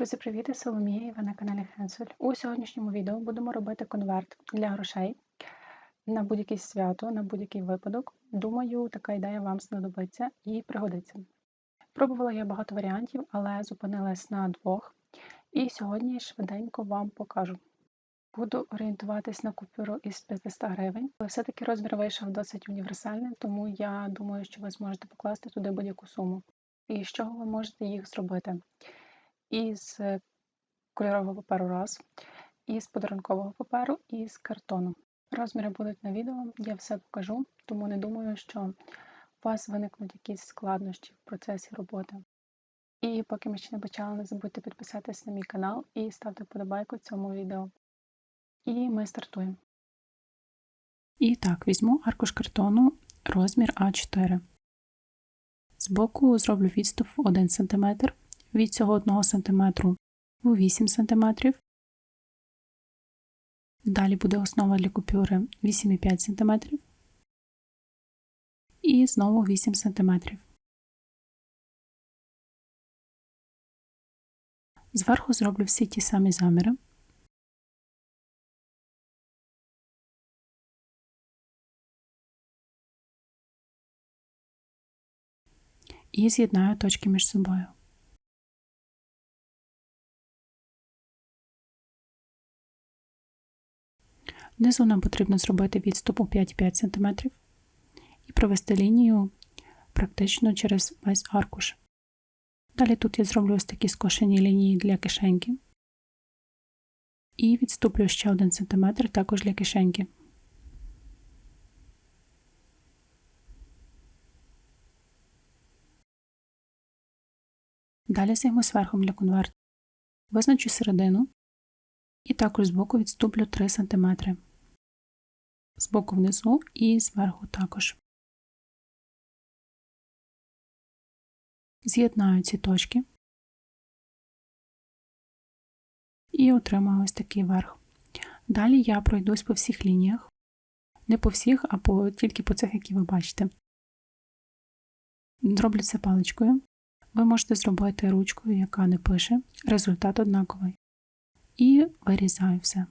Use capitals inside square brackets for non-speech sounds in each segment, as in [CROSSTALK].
Друзі, привіт! Я Соломія і ви на каналі Хенсель. У сьогоднішньому відео будемо робити конверт для грошей на будь-яке свято, на будь-який випадок. Думаю, така ідея вам знадобиться і пригодиться. Пробувала я багато варіантів, але зупинилась на двох. І сьогодні швиденько вам покажу. Буду орієнтуватись на купюру із 500 гривень, але все-таки розмір вийшов досить універсальний, тому я думаю, що ви зможете покласти туди будь-яку суму. І з чого ви можете їх зробити? Із е, кольорового паперу раз, із подарункового паперу і з картону. Розміри будуть на відео, я все покажу, тому не думаю, що у вас виникнуть якісь складнощі в процесі роботи. І поки ми ще не почали, не забудьте підписатися на мій канал і ставте вподобайку цьому відео. І ми стартуємо. І так, візьму аркуш картону розмір А4. Збоку зроблю відступ 1 см від цього 1 см у 8 см. Далі буде основа для купюри 8,5 см. І знову 8 см. Зверху зроблю всі ті самі заміри. І з'єднаю точки між собою. Внизу нам потрібно зробити відступ у 5,5 см і провести лінію практично через весь аркуш. Далі тут я зроблю ось такі скошені лінії для кишеньки. І відступлю ще 1 см також для кишеньки. Далі займу зверхом для конверту. Визначу середину і також збоку відступлю 3 см з боку внизу і зверху також. З'єднаю ці точки і отримаю ось такий верх. Далі я пройдусь по всіх лініях, не по всіх, а по, тільки по цих, які ви бачите. Зроблю це паличкою. Ви можете зробити ручкою, яка не пише, результат однаковий. І вирізаю все.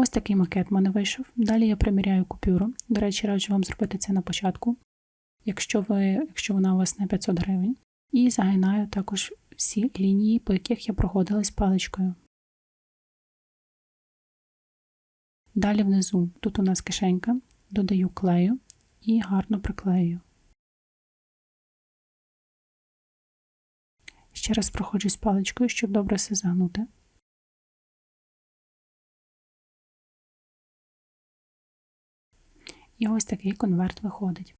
Ось такий макет в мене вийшов. Далі я приміряю купюру. До речі, раджу вам зробити це на початку, якщо ви, якщо вона у вас на 500 гривень. І загинаю також всі лінії, по яких я проходилась паличкою. Далі внизу, тут у нас кишенька, додаю клею і гарно приклею. Ще раз проходжусь паличкою, щоб добре все загнути. І ось такий конверт виходить.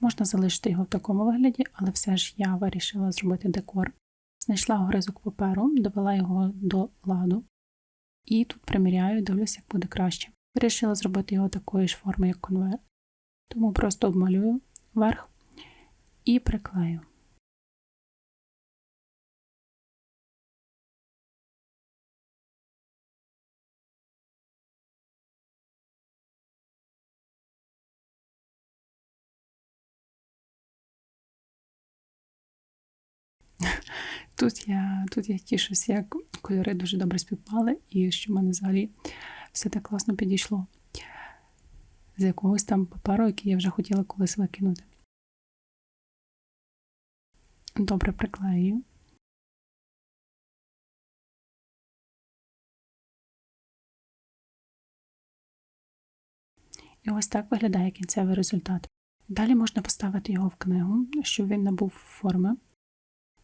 Можна залишити його в такому вигляді, але все ж я вирішила зробити декор. Знайшла огризок паперу, довела його до ладу. І тут приміряю, дивлюся, як буде краще. Вирішила зробити його такої ж форми, як конверт. Тому просто обмалюю верх і приклею. [LAUGHS] Тут я тут я тішуся, як кольори дуже добре співпали, і що в мене взагалі все так класно підійшло з якогось там паперу, який я вже хотіла колись викинути. Добре приклею. І ось так виглядає кінцевий результат. Далі можна поставити його в книгу, щоб він набув форми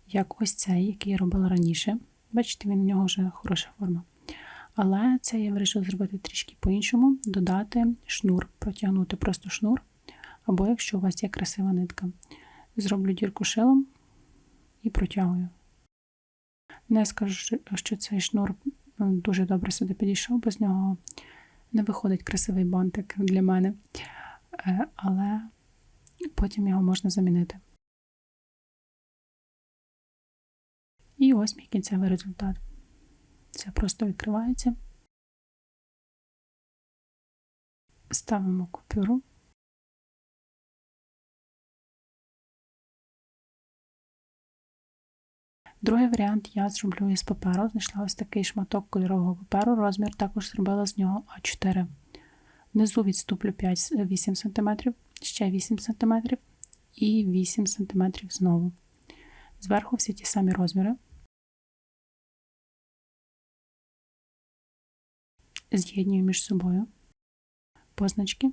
як ось цей, який я робила раніше. Бачите, він у нього вже хороша форма. Але це я вирішила зробити трішки по-іншому, додати шнур, протягнути просто шнур. Або якщо у вас є красива нитка, зроблю дірку шилом і протягую. Не скажу, що цей шнур дуже добре сюди підійшов, бо нього не виходить красивий бантик для мене, е, але потім його можна замінити. І ось мій кінцевий результат. Це просто відкривається. Ставимо купюру. Другий варіант я зроблю із паперу. Знайшла ось такий шматок кольорового паперу, розмір також зробила з нього А4. Внизу відступлю 5-8 см, ще 8 см і 8 см знову. Зверху всі ті самі розміри. З'єднюю між собою позначки.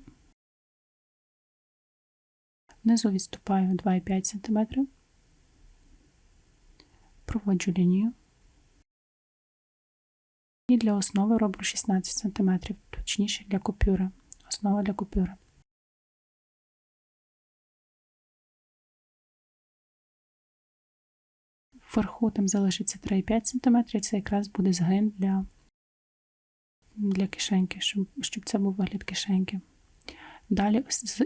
Внизу відступаю 2,5 см, проводжу лінію. І для основи роблю 16 см, точніше для купюри. Основа для купюри. Вверху там залишиться 3,5 см, це якраз буде згин для для кишеньки, щоб щоб це був вигляд кишеньки. Далі,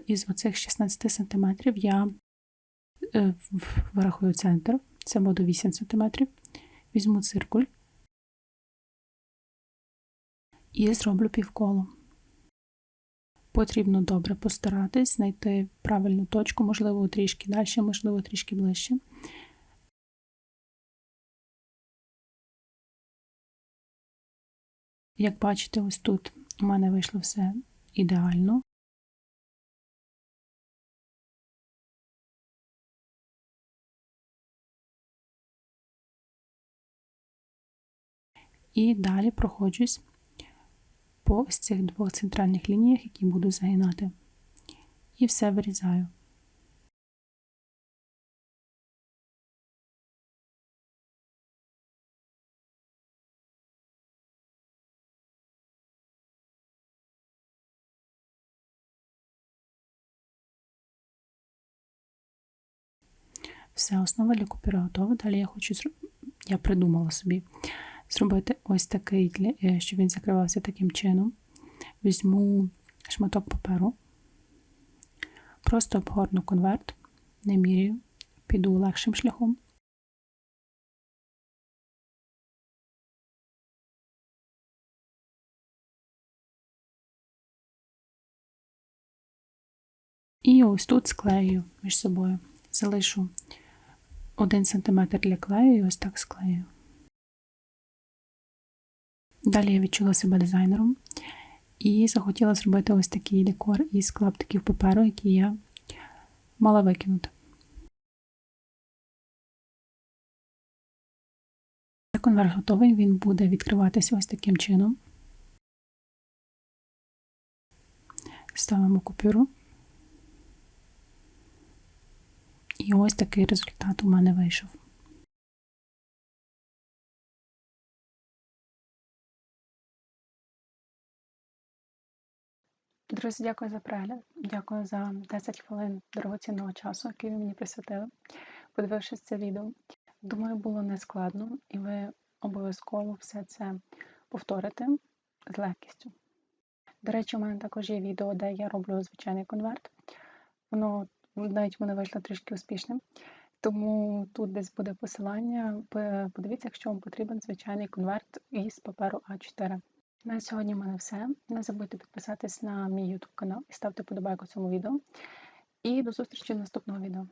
із оцих 16 см я е, вирахую центр, це буде 8 см, візьму циркуль і зроблю півколо. Потрібно добре постаратись, знайти правильну точку, можливо, трішки далі, можливо, трішки ближче. Як бачите, ось тут у мене вийшло все ідеально. І далі проходжусь по ось цих двох центральних лініях, які буду загинати. І все вирізаю. Все, основа для купюри готова. Далі я хочу я придумала собі зробити ось такий, е, щоб він закривався таким чином. Візьму шматок паперу, просто обгорну конверт, не міряю, піду легшим шляхом. І ось тут склею між собою. Залишу 1 см для клею і ось так склею. Далі я відчула себе дизайнером і захотіла зробити ось такий декор із клаптиків паперу, які я мала викинути. Конверт готовий, він буде відкриватися ось таким чином. Ставимо купюру. І ось такий результат у мене вийшов. Друзі, дякую за перегляд. Дякую за 10 хвилин дорогоцінного часу, який ви мені присвятили, подивившись це відео. Думаю, було нескладно, і ви обов'язково все це повторите з легкістю. До речі, у мене також є відео, де я роблю звичайний конверт. Воно навіть мене вийшло трішки успішним. Тому тут десь буде посилання. Подивіться, якщо вам потрібен звичайний конверт із паперу А4. На сьогодні в мене все. Не забудьте підписатись на мій YouTube канал і ставте подобайку цьому відео. І до зустрічі в наступного відео.